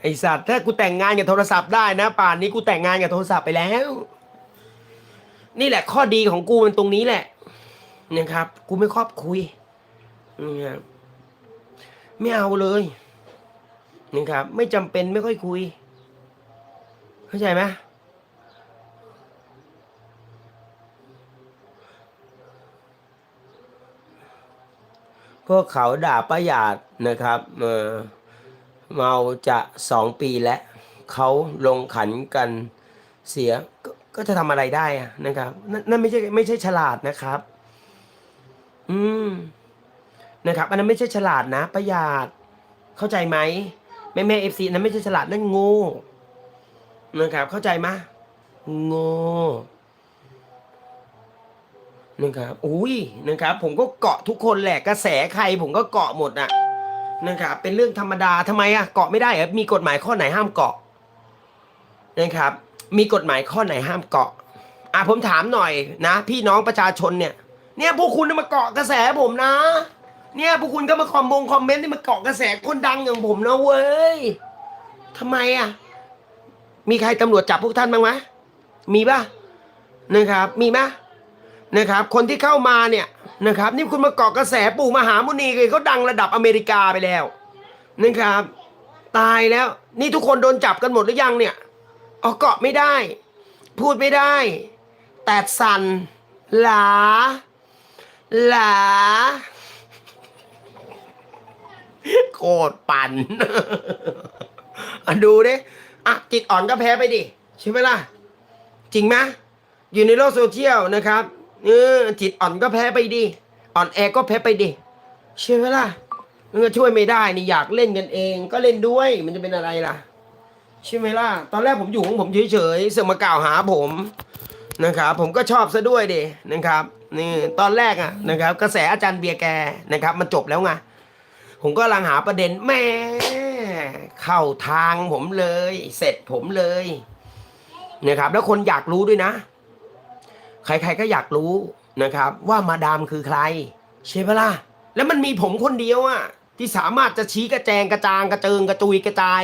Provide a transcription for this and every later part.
ไอสัตว์ถ้ากูแต่งงานกับโทรศัพท์ได้นะ ป่านนี้กูแต่งงานกับโทรศัพท์ไปแล้ว นี่แหละ ข้อดีของกูมันตรงนี้แหละนะครับ กูไม่ครอบคุยนะครับไม่เอาเลยนะครับ ไม่จำเป็นไม่ค่อยคุย เข้าใจไหมพวกเขาด่าป้าหยาดนะครับ เออ เมาจะสองปีแล้วเขาลงขันกันเสียกก็จะทำอะไรได้อะนะครับนนั่นไม่ใช่ไม่ใช่ฉลาดนะครับ อืมนะครับ อันนั้นไม่ใช่ฉลาดนะป้าหยาดเข้าใจไหมแม่แม่เอฟซีนั้นไม่ใช่ฉลาดนั่นโง่นะครับ เข้าใจไหมโง่นะครับอุ้ยนะครับ ผมก็เกาะทุกคนแหละกระแสใครผมก็เกาะหมดอะ นะครับเป็นเรื่องธรรมดาทำไมอะเกาะไม่ได้เหรอมีกฎหมายข้อไหนห้ามเกาะนะครับ มีกฎหมายข้อไหนห้ามเกาะอะผมถามหน่อยนะ พี่น้องประชาชนเนี่ย เนี่ยพวกคุณมาเกาะกระแสผมนะ เนี่ยพวกคุณก็มาคอมบงคอมเมนต์ที่มาเกาะกระแสคนดังอย่างผมนะเว้ยทำไมอะมีใครตำรวจจับพวกท่านบ้างไหมมีป่ะนะครับ มีไหม นะครับ คนที่เข้ามาเนี่ยนะครับนี่คุณมาเกาะกระแสปู่มหามุนีเลยเขาดังระดับอเมริกาไปแล้วนะครับ ตายแล้วนี่ทุกคนโดนจับกันหมดหรือยังเนี่ยเอาเกาะไม่ได้ พูดไม่ได้ แตดสันหลาหลาโคตรปั่นอะดูดิอะจิตอ่อนก็แพ้ไปดิ ใช่ไหมล่ะ จริงไหมอยู่ในโลกโซเชียลนะครับ เออจิตอ่อนก็แพ้ไปดิอ่อนแอก็แพ้ไปดิใช่ไหมล่ะมันก็ช่วยไม่ได้นี่อยากเล่นกันเอง ก็เล่นด้วยมันจะเป็นอะไรล่ะ ใช่ไหมล่ะ ตอนแรกผมอยู่ของผมเฉยๆเสือกมากล่าวหาผมนะครับผมก็ชอบซะด้วยดินะครับนี่ตอนแรกอะนะครับกระแสอาจารย์เบียร์แกนะครับ มันจบแล้วไงผมก็ลังหาประเด็นแม่เข้าทางผมเลย เสร็จผมเลยนะครับแล้วคนอยากรู้ด้วยนะ ใครๆก็อยากรู้นะครับ ว่ามาดามคือใครใช่ปะล่ะแล้วมันมีผมคนเดียวอะที่สามารถจะชี้กระแจงกระจางกระเจิงกระจุยกระจาย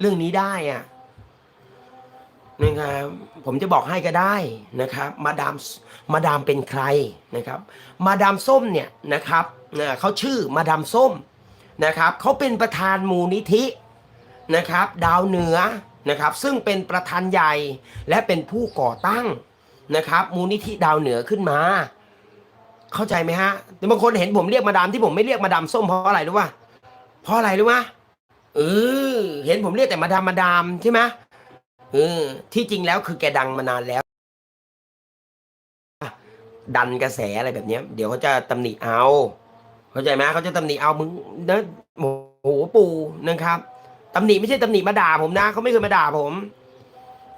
เรื่องนี้ได้อะนะครับผมจะบอกให้ก็ได้นะครับ มาดามมาดามเป็นใครนะครับ มาดามส้มเนี่ยนะครับเอ่อเขาชื่อมาดามส้มนะครับเขาเป็นประธานมูลนิธินะครับ ดาวเหนือนะครับ ซึ่งเป็นประธานใหญ่และเป็นผู้ก่อตั้ง นะครับ มูลนิธิดาวเหนือขึ้นมา เข้าใจไหมฮะแต่บางคนเห็นผมเรียกมาดามที่ผมไม่เรียกมาดามส้มเพราะอะไรรู้ป่ะเพราะอะไรรู้ป่ะเออเห็นผมเรียกแต่มาดามมาดามใช่ไหมเออที่จริงแล้วคือแกดังมานานแล้ว ดันกระแสอะไรแบบนี้เดี๋ยวเขาจะตำหนิเอา เข้าใจไหมเขาจะตำหนิเอามึงเนะโอ้โหปูนะครับตำหนิไม่ใช่ตำหนิมาด่าผมนะเขาไม่เคยมาด่าผม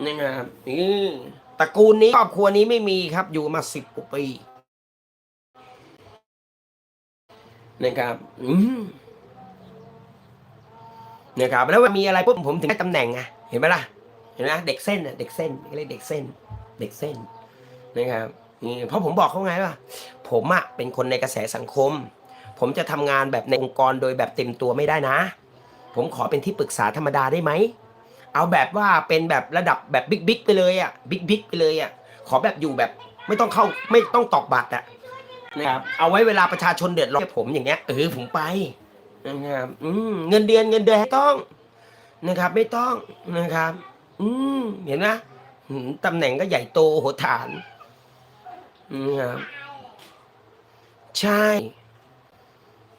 นะครับอือ ตระกูลนี้ครอบครัวนี้ไม่มีครับอยู่มาสิบกว่าปีนะครับอืมนะครับแล้วมีอะไรปุ๊บผมถึงได้ตำแหน่งไงเห็นไหมล่ะเห็นไหมเด็กเส้นน่ะเด็กเส้นเรียกเด็กเส้น เด็กเส้นนะครับนี่เพราะผมบอกเขาไงว่าผมอะเป็นคนในกระแสสังคม ผมจะทำงานแบบในองค์กรโดยแบบเต็มตัวไม่ได้นะ ผมขอเป็นที่ปรึกษาธรรมดาได้ไหม เอาแบบว่าเป็นแบบระดับแบบบิ๊กบิ๊กไปเลยอะบิ๊กบิ๊กไปเลยอะขอแบบอยู่แบบไม่ต้องเข้าไม่ต้องตอกบัตรอะนะครับเอาไว้เวลาประชาชนเดือดร้อนผมอย่างเงี้ยเออผมไปนะครับอืมเงินเดือนเงินเดือนต้องนะครับ ไม่ต้องนะครับ อืมเห็นไหมตำแหน่งก็ใหญ่โตโหฐานนะครับใช่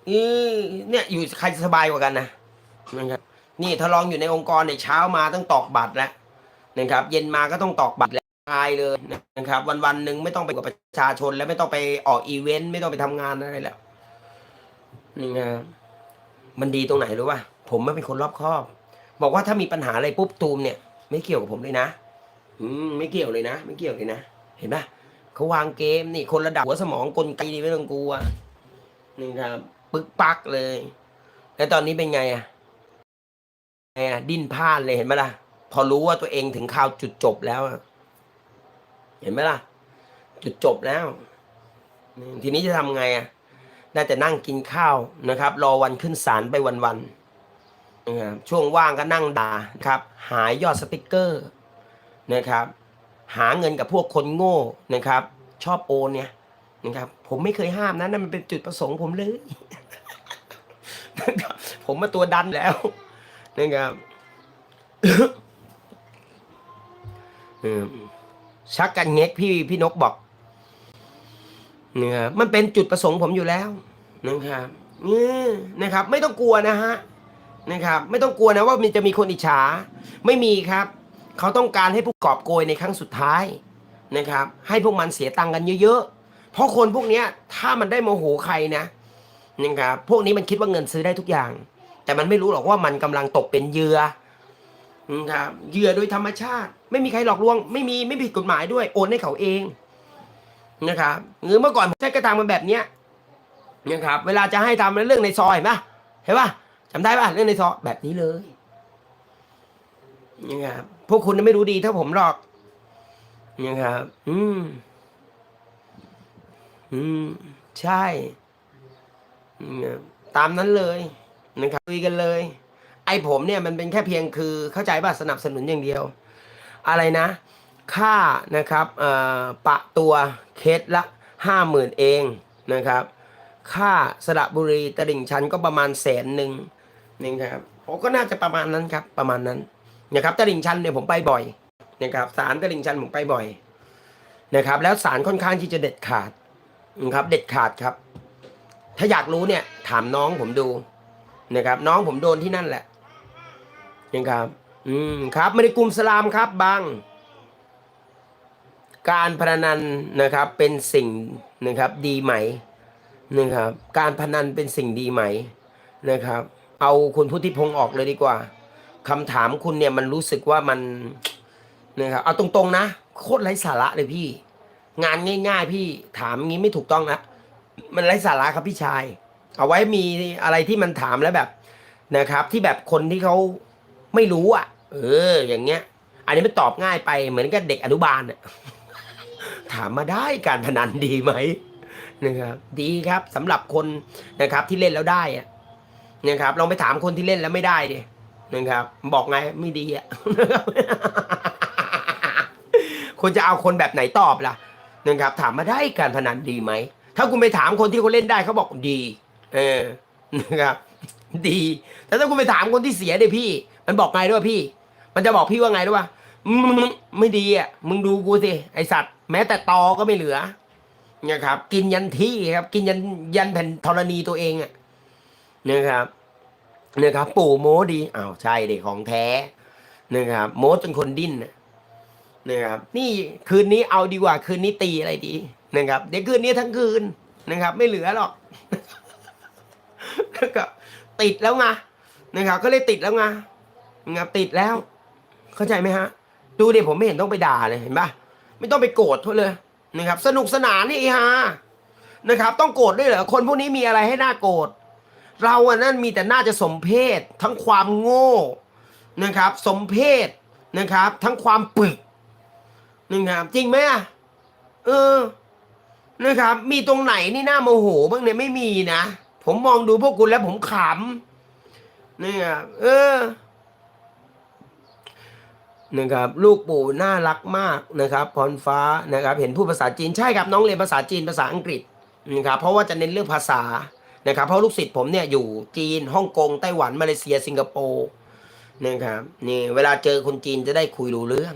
อือเนี่ยอยู่ใครสบายกว่ากันนะนะครับ นี่ถ้าลองอยู่ในองค์กรในยเช้ามาต้องตอกบัตรแล้วนะครับ เย็นมาก็ต้องตอกบัตรแล้วตายเลยนะครับ วันวันหนึ่งไม่ต้องไปกับประชาชนแล้วไม่ต้องไปออกอีเวนต์ไม่ต้องไปทำงานอะไรแล้วนี่ไงมันดีตรงไหนรู้ป่ะผมไม่เป็นคนรอบคอบ บอกว่าถ้ามีปัญหาอะไรปุ๊บตูมเนี่ย ไม่เกี่ยวกับผมเลยนะอืมไม่เกี่ยวเลยนะ ไม่เกี่ยวเลยนะเห็นปะเขาวางเกมนี่คนระดับหัวสมองกลไกนี่ไม่ต้องกลัวนี่ครับปึกปักเลย แล้วตอนนี้เป็นไงอะ ไงอะดิ้นพลาดเลยเห็นไหมล่ะ พอรู้ว่าตัวเองถึงข่าวจุดจบแล้วเห็นไหมล่ะ จุดจบแล้ว ทีนี้จะทำไงอะได้แต่นั่งกินข้าวนะครับ รอวันขึ้นศาลไปวันๆนะครับช่วงว่างก็นั่งด่าครับ หายยอดสติกเกอร์นะครับ หาเงินกับพวกคนโง่นะครับ ชอบโอนเนี่ยนะครับ ผมไม่เคยห้ามนะนั่นมันเป็นจุดประสงค์ผมเลย ผมมาตัวดันแล้ว นะครับอืมชักกันเง็กพี่พี่นกบอกนะครับมันเป็นจุดประสงค์ผมอยู่แล้วนะครับนี่นะครับ ไม่ต้องกลัวนะฮะนะครับ ไม่ต้องกลัวนะว่ามันจะมีคนอิจฉา ไม่มีครับ เขาต้องการให้ผู้กอบโกยในครั้งสุดท้ายนะครับ ให้พวกมันเสียตังค์กันเยอะๆ เพราะคนพวกเนี้ยถ้ามันได้โมโหใครนะนะครับ พวกนี้มันคิดว่าเงินซื้อได้ทุกอย่าง แต่มันไม่รู้หรอกว่ามันกำลังตกเป็นเหยื่อนะครับเหยื่อโดยธรรมชาติ ไม่มีใครหลอกลวง ไม่มีไม่ผิดกฎหมายด้วยโอนให้เขาเองนะครับหรือเมื่อก่อนผมใช้กระตังมันแบบเนี้ยนะครับเวลาจะให้ทำเรื่องในซอยเห็นปะเห็นปะจำได้ปะเรื่องในซอยแบบนี้เลยนะครับพวกคุณไม่รู้ดีเท่าผมหรอกนะครับอืมอืมใช่นะครับตามนั้นเลย นะครับคุยกันเลย ไอ้ผมเนี่ยมันเป็นแค่เพียงคือเข้าใจป่ะสนับสนุนอย่างเดียว อะไรนะค่านะครับเอ่อปะตัวเคสละห้าหมื่นเองนะครับ ค่าสระบุรีตลิ่งชันก็ประมาณแสนหนึ่งนี่ครับผมก็น่าจะประมาณนั้นครับประมาณนั้นนะครับตลิ่งชันเนี่ยผมไปบ่อยนะครับสารตลิ่งชันผมไปบ่อยนะครับ แล้วสารค่อนข้างที่จะเด็ดขาดนะครับ เด็ดขาดครับ ถ้าอยากรู้เนี่ยถามน้องผมดู นะครับ น้องผมโดนที่นั่นแหละนะครับ อืมครับไม่ได้กลุ่มสลามครับบางการพนันนะครับเป็นสิ่งนะครับดีไหมนะครับการพนันเป็นสิ่งดีไหมนะครับ เอาคุณพุทธิพงศ์ออกเลยดีกว่าคำถามคุณเนี่ยมันรู้สึกว่ามันนะครับเอาตรงๆนะ โคตรไร้สาระเลยพี่ งานง่าย ๆ พี่ถามงี้ไม่ถูกต้องนะมันไร้สาระครับพี่ชาย เอาไว้มีอะไรที่มันถามแล้วแบบนะครับ ที่แบบคนที่เขาไม่รู้อะ เออ อย่างเงี้ย อันนี้ไมันตอบง่ายไปเหมือนกับเด็กอนุบาลอะถามมาได้การพนันดีไหมนะครับ ดีครับสำหรับคนนะครับที่เล่นแล้วได้อะนะครับลองไปถามคนที่เล่นแล้วไม่ได้ดินะครับ บอกไงไม่ดีอะคุณจะเอาคนแบบไหนตอบล่ะนะครับ ถามมาได้การพนันดีไหมถ้าคุณไปถามคนที่เขาเล่นได้เขาบอกดี เออนะครับ ดีแต่ถ้าคุณไปถามคนที่เสียเดี๋ยพี่ มันบอกไงด้วยพี่ มันจะบอกพี่ว่าไงด้วยว่ามึงไม่ดีอะมึงดูกูสิไอสัตว์ แม้แต่ตอก็ไม่เหลือนะครับ กินยันที่ครับ กินยันยันแผ่นธรณีตัวเองอะนะครับนะครับ ปู่โมดีอ้าวใช่เด็กของแท้นะครับโมจนคนดิ้นน่ะนะครับ นี่คืนนี้เอาดีกว่าคืนนี้ตีอะไรดีนะครับ เดี๋ยวคืนนี้ทั้งคืนนะครับ ไม่เหลือหรอก นะครับติดแล้วไงนะครับก็เลยติดแล้วไงนะครับติดแล้ว เข้าใจไหมฮะ ดูดิผมไม่เห็นต้องไปด่าเลยเห็นปะไม่ต้องไปโกรธเขาเลยนะครับ สนุกสนานนี่ฮะนะครับ ต้องโกรธด้วยเหรอคนพวกนี้มีอะไรให้น่าโกรธเราอะนั่นมีแต่น่าจะสมเพศทั้งความโง่นะครับ สมเพศนะครับ ทั้งความปึกนะครับจริงไหมอะเออนะครับ มีตรงไหนนี่น่าโมโหบ้างเนี่ยไม่มีนะ ผมมองดูพวกคุณแล้วผมขำนี่ครับเออนะครับลูกปู่น่ารักมากนะครับ พรฟ้านะครับ เห็นพูดภาษาจีนใช่ครับน้องเรียนภาษาจีนภาษาอังกฤษนะครับเพราะว่าจะเน้นเรื่องภาษานะครับ เพราะลูกศิษย์ผมเนี่ยอยู่จีนฮ่องกงไต้หวันมาเลเซียสิงคโปร์นะครับนี่เวลาเจอคนจีนจะได้คุยรู้เรื่อง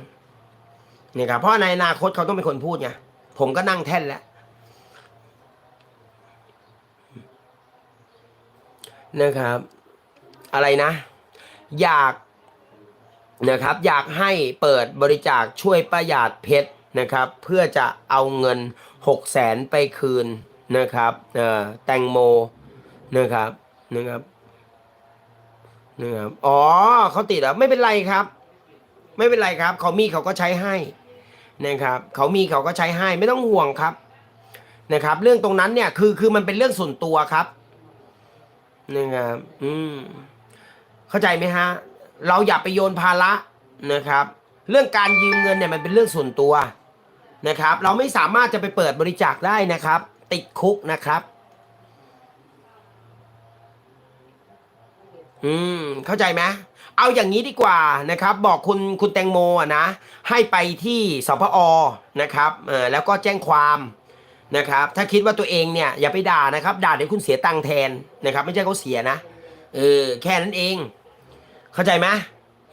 นะครับเพราะในอนาคตเขาต้องเป็นคนพูดไงผมก็นั่งแท่นแล้ว นะครับ อะไรนะ อยากนะครับ อยากให้เปิดบริจาคช่วยประหยัดเพชรนะครับ เพื่อจะเอาเงินหกแสนไปคืนนะครับเออแตงโมนะครับนะครับนะครับ อ๋อเขาติดเหรอะไม่เป็นไรครับ ไม่เป็นไรครับ เขามีเขาก็ใช้ให้นะครับ เขามีเขาก็ใช้ให้ไม่ต้องห่วงครับนะครับ เรื่องตรงนั้นเนี่ยคือคือมันเป็นเรื่องส่วนตัวครับ นะครับอืมเข้าใจไหมฮะ เราอย่าไปโยนภาระนะครับ เรื่องการยืมเงินเนี่ยมันเป็นเรื่องส่วนตัวนะครับ เราไม่สามารถจะไปเปิดบริจาคได้นะครับ ติดคุกนะครับ อืม เข้าใจไหมเอาอย่างนี้ดีกว่านะครับ บอกคุณคุณแตงโมนะ ให้ไปที่สพอนะครับเออแล้วก็แจ้งความ นะครับ ถ้าคิดว่าตัวเองเนี่ยอย่าไปด่านะครับ ด่าเดี๋ยวคุณเสียตังค์แทนนะครับ ไม่ใช่เขาเสียนะเออแค่นั้นเอง เข้าใจไหม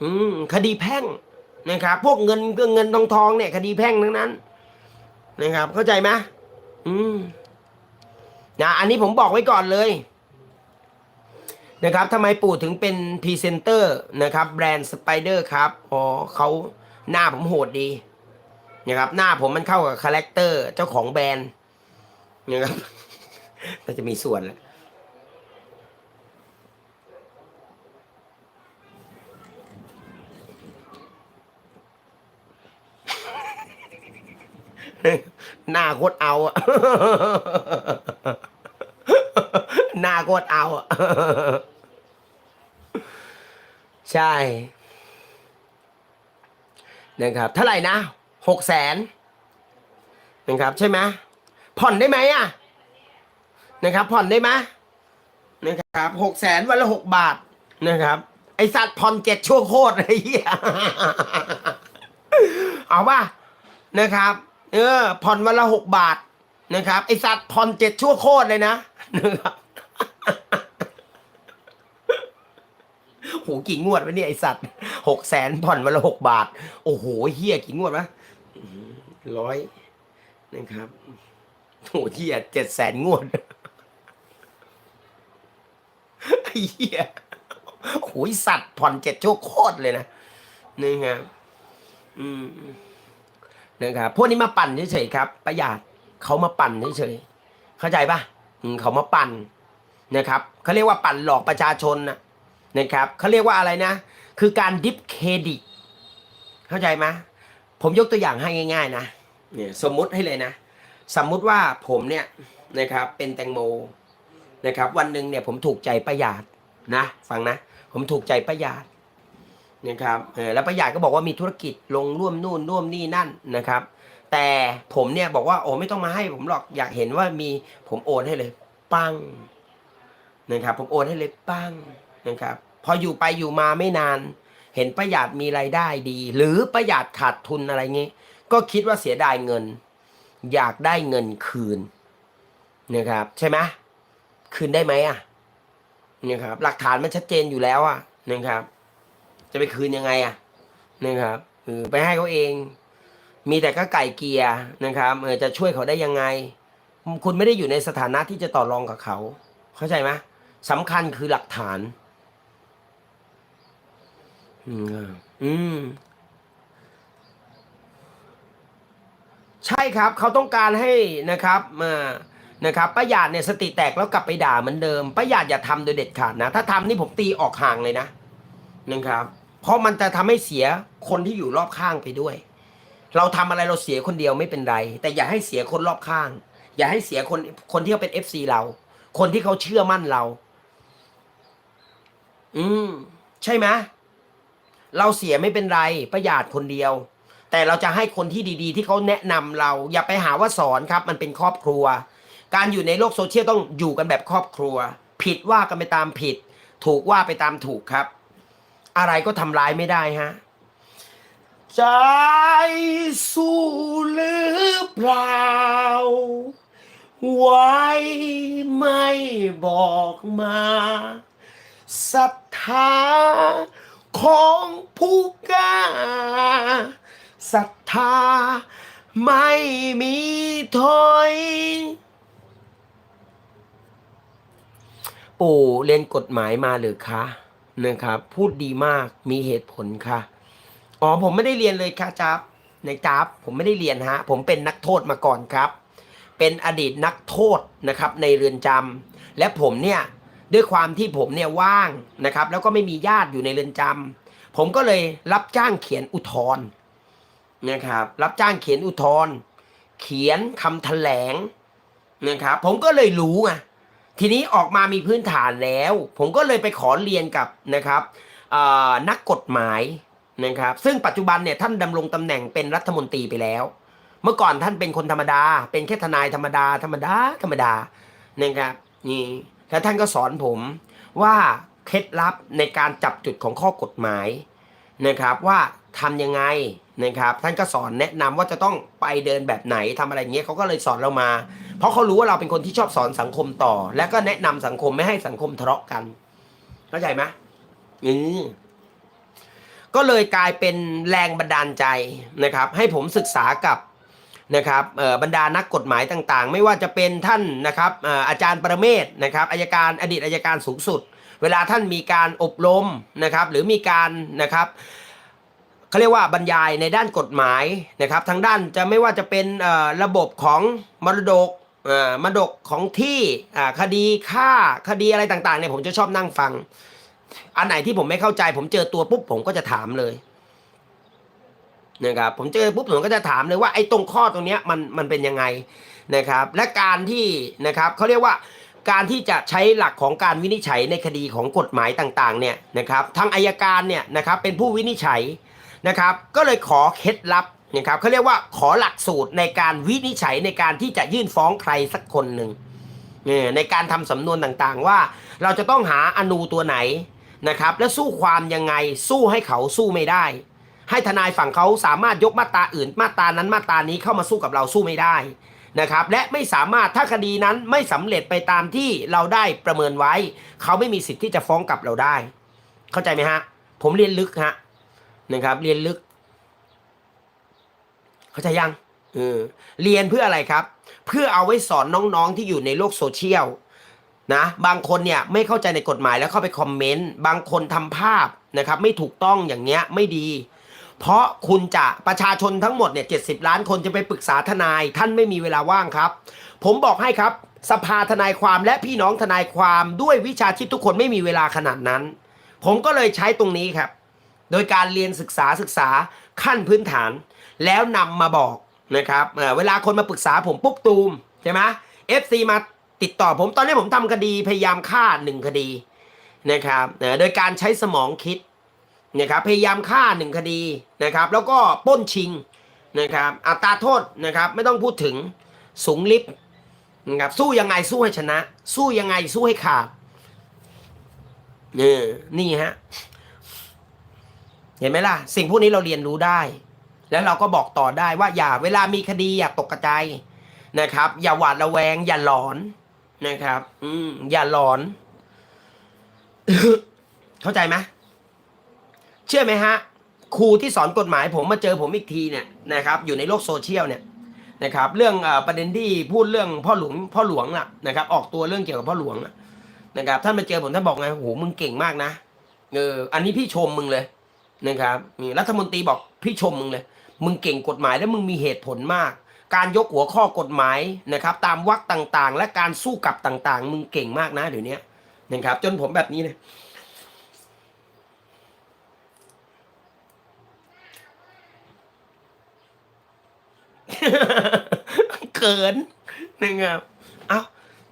อืมคดีแพ่งนะครับ พวกเงินเงินทองทองเนี่ยคดีแพ่งทั้งนั้น นะครับ เข้าใจไหมอืมนะอันนี้ผมบอกไว้ก่อนเลยนะครับทำไมปู่ถึงเป็นพรีเซนเตอร์นะครับ แบรนด์สไปเดอร์ครับอ๋อเขาหน้าผมโหดดีนะครับหน้าผมมันเข้ากับคาแรคเตอร์เจ้าของแบรนด์ นะครับก็จะมีส่วนแหละหน้าโคตรเอาอะหน้าโคตรเอาอะใช่ นะครับ เท่าไหร่นะหกแสนนะครับ ใช่ไหม ผ่อนได้ไหมอะนะครับ ผ่อนได้ไหมนะครับหกแสนวันละหกบาทนะครับ ไอสัตว์ผ่อนเจ็ดชั่วโคตรไอ้เหี้ยเอาป่ะนะครับ เออ ผ่อนวันละหกบาทนะครับ ไอสัตว์ผ่อนเจ็ดชั่วโคตรเลยนะนะครับโหกี่งวดวะเนี่ยไอสัตว์หกแสนผ่อนวันละหกบาท โอ้โหเฮียกี่งวดวะร้อยนะครับ โหเฮียเจ็ดแสนงวดไอ้เฮียโหยสัตว์ผ่อนเจ็ดชั่วโคตรเลยนะนี่ไงอืมนะครับพวกนี้มาปั่นเฉยๆครับ ประหยัดเขามาปั่นเฉยๆเข้าใจปะเขามาปั่นนะครับเขาเรียกว่าปั่นหลอกประชาชนนะนะครับเขาเรียกว่าอะไรนะ คือการดิฟเครดิต เข้าใจไหมผมยกตัวอย่างให้ง่าย ๆ นะเนี่ยสมมุติให้เลยนะ สมมุติว่าผมเนี่ยนะครับเป็นแตงโมนะครับวันหนึ่งเนี่ยผมถูกใจประหยัดนะฟังนะ ผมถูกใจประหยัดนะครับแล้วประหยัดก็บอกว่ามีธุรกิจลงร่วมนู่นร่วมนี่นั่นนะครับ แต่ผมเนี่ยบอกว่าโอ้ไม่ต้องมาให้ผมหรอกอยากเห็นว่ามีผมโอนให้เลยปังนะครับผมโอนให้เลยปังนะครับพออยู่ไปอยู่มาไม่นาน เห็นประหยัดมีรายได้ดี หรือประหยัดขาดทุนอะไรเงี้ยก็คิดว่าเสียดายเงิน อยากได้เงินคืนนะครับ ใช่ไหมคืนได้ไหมอะนะครับ หลักฐานมันชัดเจนอยู่แล้วอะนะครับ จะไปคืนยังไงอะนะครับเออไปให้เขาเอง มีแต่ก็ไก่เกียร์นะครับเออจะช่วยเขาได้ยังไง คุณไม่ได้อยู่ในสถานะที่จะต่อรองกับเขา เข้าใจไหมสำคัญคือหลักฐาน อืมอืม ใช่ครับเขาต้องการให้นะครับมานะครับป้าหยาดเนี่ยสติแตกแล้วกลับไปด่าเหมือนเดิมป้าหยาดอย่าทำโดยเด็ดขาดนะ ถ้าทำนี่ผมตีออกห่างเลยนะนะครับ เพราะมันจะทำให้เสียคนที่อยู่รอบข้างไปด้วย เราทำอะไรเราเสียคนเดียวไม่เป็นไร แต่อย่าให้เสียคนรอบข้าง อย่าให้เสียคนคนที่เขาเป็นเอฟซีเรา คนที่เขาเชื่อมั่นเรา อืม ใช่ไหมเราเสียไม่เป็นไรประหยัดคนเดียว แต่เราจะให้คนที่ดีๆ ที่เขาแนะนำเรา อย่าไปหาว่าสอนครับ มันเป็นครอบครัว การอยู่ในโลกโซเชียลต้องอยู่กันแบบครอบครัว ผิดว่ากันไปตามผิด ถูกว่าไปตามถูกครับ อะไรก็ทำร้ายไม่ได้ฮะใจสู้หรือเปล่า ไว้ไม่บอกมาศรัทธาของผู้กล้า ศรัทธา ไม่มีถอย ปู่เรียนกฎหมายมาหรือคะนะครับพูดดีมากมีเหตุผลค่ะอ๋อผมไม่ได้เรียนเลยค่ะจับในจับผมไม่ได้เรียนฮะ ผมเป็นนักโทษมาก่อนครับ เป็นอดีตนักโทษนะครับ ในเรือนจำและผมเนี่ยด้วยความที่ผมเนี่ยว่างนะครับ แล้วก็ไม่มีญาติอยู่ในเรือนจำผมก็เลยรับจ้างเขียนอุทธรณ์ นะครับ รับจ้างเขียนอุทธรณ์เขียนคำแถลงนะครับ ผมก็เลยรู้ไงทีนี้ออกมามีพื้นฐานแล้ว ผมก็เลยไปขอเรียนกับนะครับนักกฎหมายนะครับ ซึ่งปัจจุบันเนี่ยท่านดำรงตำแหน่งเป็นรัฐมนตรีไปแล้ว เมื่อก่อนท่านเป็นคนธรรมดา เป็นแค่ทนายธรรมดา ธรรมดาธรรมดานะครับนี่แล้วท่านก็สอนผมว่าเคล็ดลับในการจับจุดของข้อกฎหมายนะครับว่าทำยังไง นะครับท่านก็สอนแนะนำว่าจะต้องไปเดินแบบไหนทำอะไรเงี้ยเขาก็เลยสอนเรามา เพราะเขารู้ว่าเราเป็นคนที่ชอบสอนสังคมต่อ และก็แนะนำสังคมไม่ให้สังคมทะเลาะกันเข้าใจไหมอืมก็เลยกลายเป็นแรงบันดาลใจนะครับ ให้ผมศึกษากับนะครับบรรดานักกฎหมายต่างๆ ไม่ว่าจะเป็นท่านนะครับเอ่ออาจารย์ประเมศนะครับอายการอดีตอายการสูงสุด เวลาท่านมีการอบรมนะครับ หรือมีการนะครับ เขาเรียกว่าบรรยายในด้านกฎหมายนะครับทางด้านจะไม่ว่าจะเป็นระบบของมรดกมรดกของที่คดีฆ่าคดีอะไรต่างๆเนี่ยผมจะชอบนั่งฟัง อันไหนที่ผมไม่เข้าใจ ผมเจอตัวปุ๊บผมก็จะถามเลยนะครับผมเจอปุ๊บผมก็จะถามเลยว่าไอ้ตรงข้อตรงเนี้ยมันมันเป็นยังไงนะครับ และการที่นะครับเขาเรียกว่าการที่จะใช้หลักของการวินิจฉัยในคดีของกฎหมายต่างๆเนี่ยนะครับทางอายการเนี่ยนะครับเป็นผู้วินิจฉัย นะครับ ก็เลยขอเคล็ดลับนะครับเขาเรียกว่าขอหลักสูตรในการวินิจฉัยในการที่จะยื่นฟ้องใครสักคนหนึ่งในการทำสำนวนต่างๆ ว่าเราจะต้องหาอนูตัวไหนนะครับ และสู้ความยังไงสู้ให้เขาสู้ไม่ได้ ให้ทนายฝั่งเขาสามารถยกมาตราอื่นมาตรานั้นมาตรานี้เข้ามาสู้กับเราสู้ไม่ได้นะครับ และไม่สามารถถ้าคดีนั้นไม่สำเร็จไปตามที่เราได้ประเมินไว้ เขาไม่มีสิทธิ์ที่จะฟ้องกลับเราได้ เข้าใจไหมฮะ ผมเรียนลึกฮะ นะครับ เรียนลึก เข้าใจยังเออเรียนเพื่ออะไรครับ เพื่อเอาไว้สอนน้องๆที่อยู่ในโลกโซเชียลนะบางคนเนี่ยไม่เข้าใจในกฎหมายแล้วเข้าไปคอมเมนต์บางคนทำภาพนะครับ ไม่ถูกต้องอย่างเงี้ยไม่ดี เพราะคุณจะประชาชนทั้งหมดเนี่ยเจ็ล้านคนจะไปปรึกษาทนาย ท่านไม่มีเวลาว่างครับ ผมบอกให้ครับ สภาทนายความและพี่น้องทนายความด้วยวิชาชีพทุกคนไม่มีเวลาขนาดนั้น ผมก็เลยใช้ตรงนี้ครับ โดยการเรียนศึกษาศึกษาขั้นพื้นฐาน แล้วนำมาบอกนะครับเวลาคนมาปรึกษาผมปุ๊บตูมใช่ไหมเอฟซีมาติดต่อผมตอนนี้ผมทำคดีพยายามฆ่าหนึ่งคดีนะครับโดยการใช้สมองคิดนะครับพยายามฆ่าหนึ่งคดีนะครับแล้วก็ป้นชิงนะครับอัตราโทษนะครับไม่ต้องพูดถึงสูงลิฟต์นะครับสู้ยังไงสู้ให้ชนะ สู้ยังไงสู้ให้ขาดเนี่ยนี่ฮะ เห็นไหมล่ะ สิ่งพวกนี้เราเรียนรู้ได้ แล้วเราก็บอกต่อได้ว่าอย่าเวลามีคดีอย่าตกกระจายนะครับ อย่าหวาดระแวง อย่าหลอนนะครับ อืมอย่าหลอน เข้าใจไหมเชื่อไหมฮะครูที่สอนกฎหมายผมมาเจอผมอีกทีเนี่ยนะครับ อยู่ในโลกโซเชียลเนี่ยนะครับ เรื่องอประเด็นที่พูดเรื่องพ่อหลวงพ่อหลวงน่ะนะครับ ออกตัวเรื่องเกี่ยวกับพ่อหลวงนะนะครับ ท่านมาเจอผมท่านบอกไงโหมึงเก่งมากนะเอออันนี้พี่ชมมึงเลย นะครับนี่รัฐมนตรีบอกพี่ชมมึงเลย มึงเก่งกฎหมายและมึงมีเหตุผลมาก การยกหัวข้อกฎหมายนะครับ ตามวรรคต่างๆ และการสู้กับต่างๆ มึงเก่งมากนะเดี๋ยวนี้นะครับ จนผมแบบนี้เลยเกินนะครับเอ้า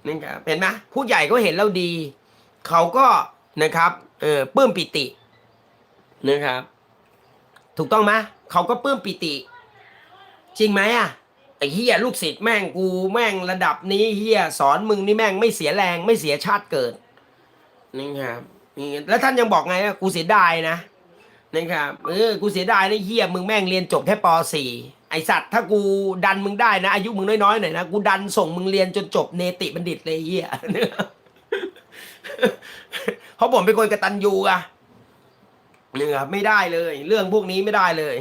นะครับเห็นไหมผู้ใหญ่ก็เห็นเราดี เขาก็นะครับเออปลื้มปิติ นะครับ ถูกต้องไหมเขาก็ปลื้มปิติ จริงไหมอะไอ้เฮียลูกศิษย์แม่งกูแม่งระดับนี้เฮียสอนมึงนี่แม่งไม่เสียแรงไม่เสียชาติเกิดนี่ครับนี่แล้วท่านยังบอกไงอะกูเสียดายนะนะครับเออกูเสียดายนะเฮียมึงแม่งเรียนจบแค่ป .4 ไอสัตว์ถ้ากูดันมึงได้นะ อายุมึงน้อยๆหน่อยนะกูดันส่งมึงเรียนจนจบเนติบัณฑิตเลยเฮียเพราะผมเป็นคนกตัญญูอะ นี่ครับไม่ได้เลย เรื่องพวกนี้ไม่ได้เลย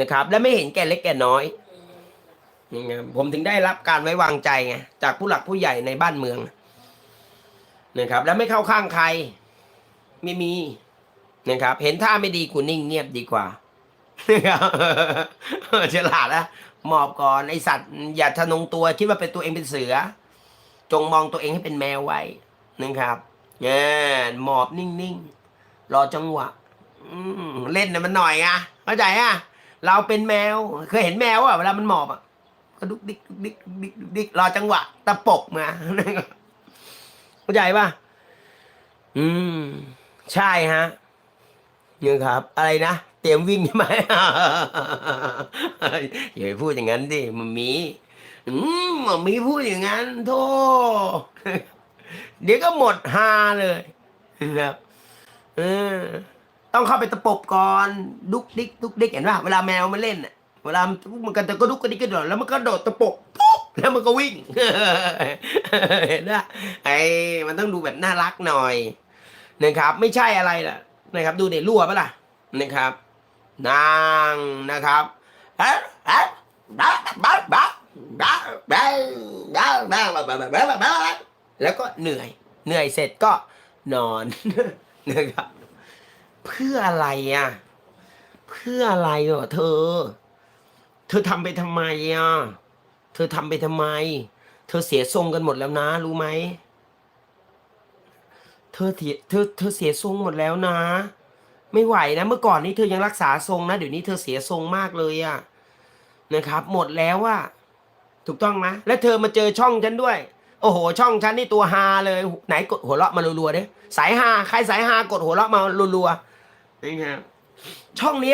นะครับ และไม่เห็นแก่เล็กแก่น้อยนี่ไงผมถึงได้รับการไว้วางใจไงจากผู้หลักผู้ใหญ่ในบ้านเมืองนะครับ และไม่เข้าข้างใครไม่มีนะครับ เห็นท่าไม่ดีกูนิ่งเงียบดีกว่านะครับฉลาดนะหมอบก่อนไอสัตว์ อย่าทะนงตัวคิดว่าเป็นตัวเองเป็นเสือ จงมองตัวเองให้เป็นแมวไว้นะครับ เนี่ยหมอบนิ่งๆ รอจังหวะเล่นน่ะมันหน่อยอะเข้าใจอะเราเป็นแมว เคยเห็นแมวอะเวลามันหมอบอะก็ดุกดิกดุกดิกดุกดิกดุกดิกรอจังหวะตะปบมาเข้าใจปะอืม ใช่ฮะเนี่ครับ อะไรนะเตรียมวิ่งใช่ไหมอย่าพูดอย่างนั้นดิมันมี อืมมันมีพูดอย่างนั้นโธ่ เดี๋ยวก็หมดฮาเลยนะครับเออ ต้องเข้าไปตะปบก่อนดุกดิกดุกดิกเห็นป่ะเวลาแมวมันเล่นน่ะเวลามันก็ก็ดุกกระดิกกระโดดแล้วมันก็โดดตะปบปุ๊บแล้วมันก็วิ่งเห็นป่ะไอ้มันต้องดูแบบน่ารักหน่อยนะครับ ไม่ใช่อะไรล่ะนะครับ ดูเด็รั่วปะล่ะนะครับนางนะครับเอ๊ะเอ๊ะบ้าบ้าบ้าบ้าบ้าบ้าบ้าบ้าบ้าบ้า แล้วก็เหนื่อย เหนื่อยเสร็จก็นอนนะครับเพื่ออะไรอะ เพื่ออะไรเหรอเธอ เธอทำไปทำไมอะ เธอทำไปทำไม เธอเสียทรงกันหมดแล้วนะ รู้ไหม เธอเสียเธอเธอเสียทรงหมดแล้วนะ ไม่ไหวนะ เมื่อก่อนนี้เธอยังรักษาทรงนะ เดี๋ยวนี้เธอเสียทรงมากเลยอะนะครับ หมดแล้วอะถูกต้องไหมและเธอมาเจอช่องฉันด้วย โอ้โห ช่องฉันนี่ตัวฮาเลย ไหนกดหัวเราะมารัวๆดิสายฮาใครสายฮากดหัวเราะมารัวๆนี่ครับช่องนี้